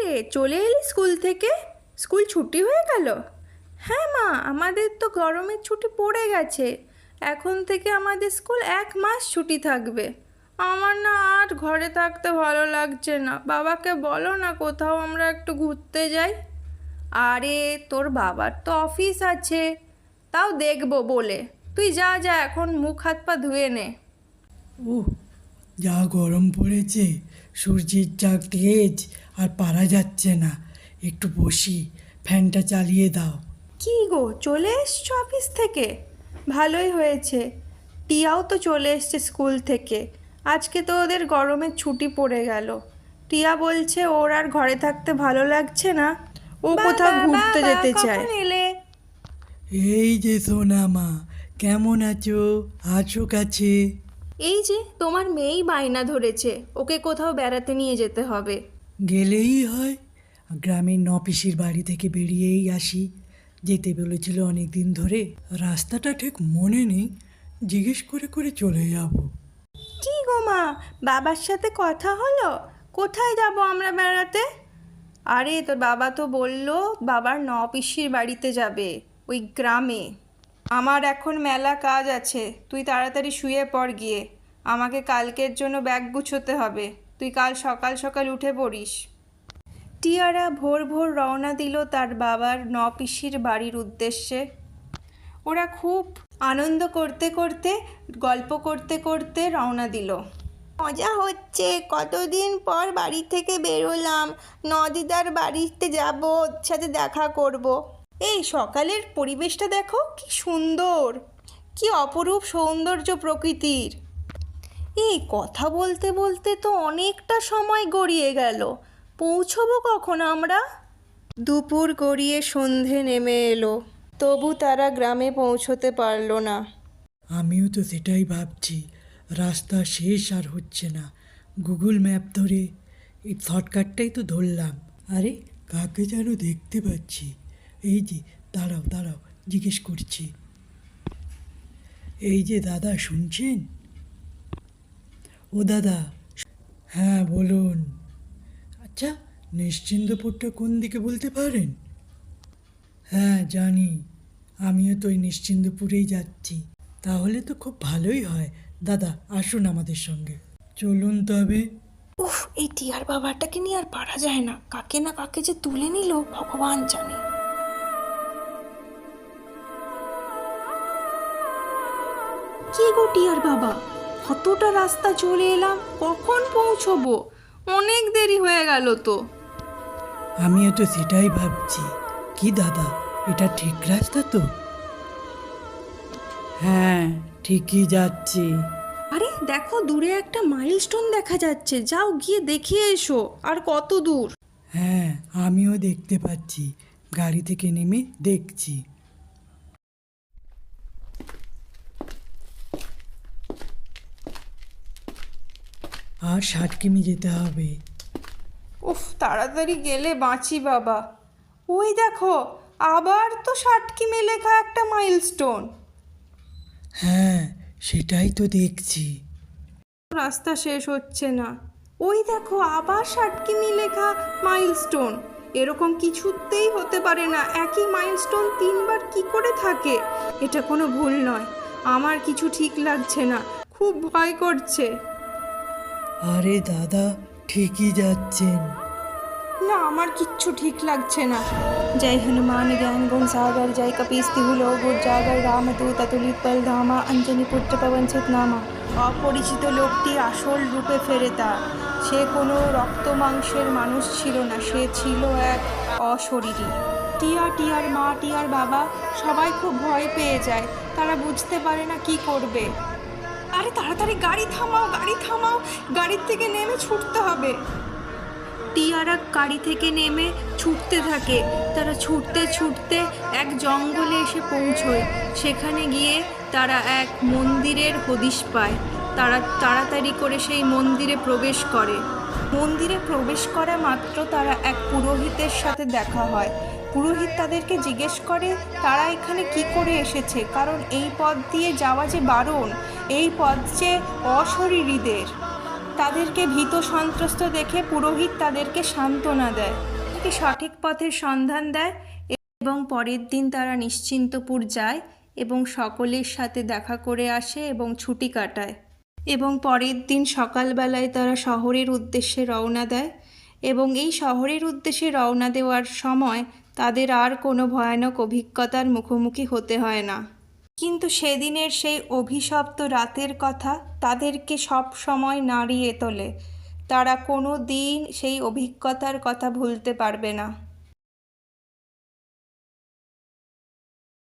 রে, চলে এলি স্কুল থেকে? স্কুল ছুটি হয়ে গেল? হ্যাঁ মা, আমাদের তো গরমের ছুটি পড়ে গেছে। এখন থেকে আমাদের স্কুল এক মাস ছুটি থাকবে। আমার না আর ঘরে থাকতে ভালো লাগছে না। বাবাকে বলো না কোথাও আমরা একটু ঘুরতে যাই। আরে, তোর বাবার তো অফিস আছে। তাও দেখব বলে। তুই যা যা, এখন মুখ হাত পা ধুয়ে নে। ও যা গরম পড়েছে, সূর্যের যা তেজ আর পারা যাচ্ছে না। একটু বসি ফ্যানটা চালিয়ে দাও। কি গো চলে এসছো অফিস থেকে? ভালোই হয়েছে। টিয়াও তো চলে এসছে স্কুল থেকে। আজকে তো ওদের গরমের ছুটি পড়ে গেল। টিয়া বলছে ওর আর ঘরে থাকতে ভালো লাগছে না। ও কোথাও ঘুরতে যেতে চায়। এলে? এই যে সোনা মা কেমন আছো? আছো কাছে? এই যে তোমার মেয়েই বায়না ধরেছে। ওকে কোথাও বেড়াতে নিয়ে যেতে হবে। গেলেই হয়। গ্রামের নপিসির বাড়ি থেকে বেরিয়েই আসি। যেতে বলেছিল অনেক দিন ধরে। রাস্তাটা ঠিক মনে নেই। জিজ্ঞেস করে করে চলে যাব। কি গো মা, বাবার সাথে কথা হলো? কোথায় যাব আমরা বেড়াতে? আরে, তোর বাবা তো বলল বাবার ন পিসির বাড়িতে যাবে, ওই গ্রামে। আমার এখন মেলা কাজ আছে। তুই তাড়াতাড়ি শুয়ে পড় গিয়ে। আমাকে কালকের জন্য ব্যাগ গুছোতে হবে। তুই কাল সকাল সকাল উঠে পড়িস। টিয়ারা ভোর ভোর রওনা দিল তার বাবার ন পিসির বাড়ির উদ্দেশ্যে। ওরা খুব আনন্দ করতে করতে, গল্প করতে করতে রওনা দিল। মজা হচ্ছে, কতদিন পর বাড়ি থেকে বেরোলাম নদিদার বাড়িতে যাব, ওর সাথে দেখা করব। এই সকালের পরিবেশটা দেখো, কি সুন্দর, কি অপরূপ সৌন্দর্য প্রকৃতির। এই কথা বলতে বলতে তো অনেকটা সময় গড়িয়ে গেল। পৌঁছবো কখন আমরা? দুপুর গড়িয়ে সন্ধে নেমে এলো। তবু তারা গ্রামে পৌঁছতে পারল না। আমিও তো সেটাই ভাবছি। রাস্তা শেষ আর হচ্ছে না। গুগল ম্যাপ ধরে এই শর্টকাটটাই তো ধরলাম। আরে কাকে যেন দেখতে পাচ্ছি। এই যে দাঁড়াও দাঁড়াও জিজ্ঞেস করছি। এই যে দাদা শুনছেন? ও দাদা। হ্যাঁ বলুন। আচ্ছা নিশ্চিন্দপুরটা কোন দিকে বলতে পারেন? হ্যাঁ জানি। আমিও তো ওই নিশ্চিন্দপুরেই যাচ্ছি। তাহলে তো খুব ভালোই হয়। দাদা আসুন আমাদের সঙ্গে। চলুন তবে। উফ এই টিয়ার বাবাটাকে নিয়ে আর পারা যায় না। কাকে না কাকে যে তুলে নিল ভগবান জানে। কি গো টিয়ার বাবা? কতটা রাস্তা চলে এলাম? কখন পৌঁছবো? অনেক দেরি হয়ে গেল তো। আমিও তো সেটাই ভাবছি। কি দাদা এটা ঠিক রাস্তা তো? হ্যাঁ ঠিকই যাচ্ছি। আরে দেখো দূরে একটা মাইলস্টোন দেখা যাচ্ছে। যাও গিয়ে দেখে এসো আর কত দূর? হ্যাঁ আমিও দেখতে পাচ্ছি। গাড়ি থেকে নেমে দেখছি। আর ষাট কিমি যেতে হবে। উফ তাড়াতাড়ি গেলে বাঁচি বাবা। ওই দেখো আবার তো ষাট কিমে লেখা একটা মাইলস্টোন হ্যাঁ সেটাই তো দেখছি। রাস্তা শেষ হচ্ছে না। ওই দেখো আবার ষাট কিমি লেখা মাইলস্টোন এরকম কিছুতেই হতে পারে না। একই মাইলস্টোন তিনবার কি করে থাকে? এটা কোনো ভুল নয়। আমার কিছু ঠিক লাগছে না। খুব ভয় করছে। আরে দাদা, ঠিকই যাচ্ছেন। না, আমার কিচ্ছু ঠিক লাগছে না। জয় হনুমান, জ্ঞান গুণ সাগর, জয় কপিস তিহুল গুর জাগর রামদূত বল ধামা, অঞ্জনি, পুত্র পবনসুত নামা। অপরিচিত লোকটি আসল রূপে ফেরে তার সে কোনো রক্ত মাংসের মানুষ ছিল না, সে ছিল এক অশরীরী। টিয়া, টিয়ার মা, টিয়ার বাবা, সবাই খুব ভয় পেয়ে যায়। তারা বুঝতে পারে না কি করবে। আরে তাড়াতাড়ি গাড়ি থামাও গাড়ি থামাও। গাড়ির থেকে নেমে ছুটতে হবে। টিয়ারা গাড়ি থেকে নেমে ছুটতে থাকে। তারা ছুটতে ছুটতে এক জঙ্গলে এসে পৌঁছয়। সেখানে গিয়ে তারা এক মন্দিরের হদিশ পায়। তারা তাড়াতাড়ি করে সেই মন্দিরে প্রবেশ করে। মন্দিরে প্রবেশ করা মাত্র তারা এক পুরোহিতের সাথে দেখা হয়। পুরোহিত তাদেরকে জিজ্ঞেস করে, তারা এখানে কি করে এসেছে? কারণ এই পথ দিয়ে যাওয়া যে বারণ, এই পথ যে অশরীরীদের। তাদেরকে ভীত সন্ত্রস্ত দেখে পুরোহিত তাদেরকে সান্ত্বনা দেয়। সঠিক পথের সন্ধান দেয় এবং পরের দিন তারা নিশ্চিন্তপুর যায় এবং সকলের সাথে দেখা করে আসে এবং ছুটি কাটায়। এবং পরের দিন সকালবেলায় তারা শহরের উদ্দেশ্যে রওনা দেয়। এবং এই শহরের উদ্দেশ্যে রওনা দেওয়ার সময় তাদের আর কোনো ভয়ানক অভিজ্ঞতার মুখোমুখি হতে হয় না। কিন্তু সেদিনের সেই অভিশপ্ত রাতের কথা তাদেরকে সব সময় নাড়িয়ে তোলে। তারা কোনো দিন সেই অভিজ্ঞতার কথা ভুলতে পারবে না।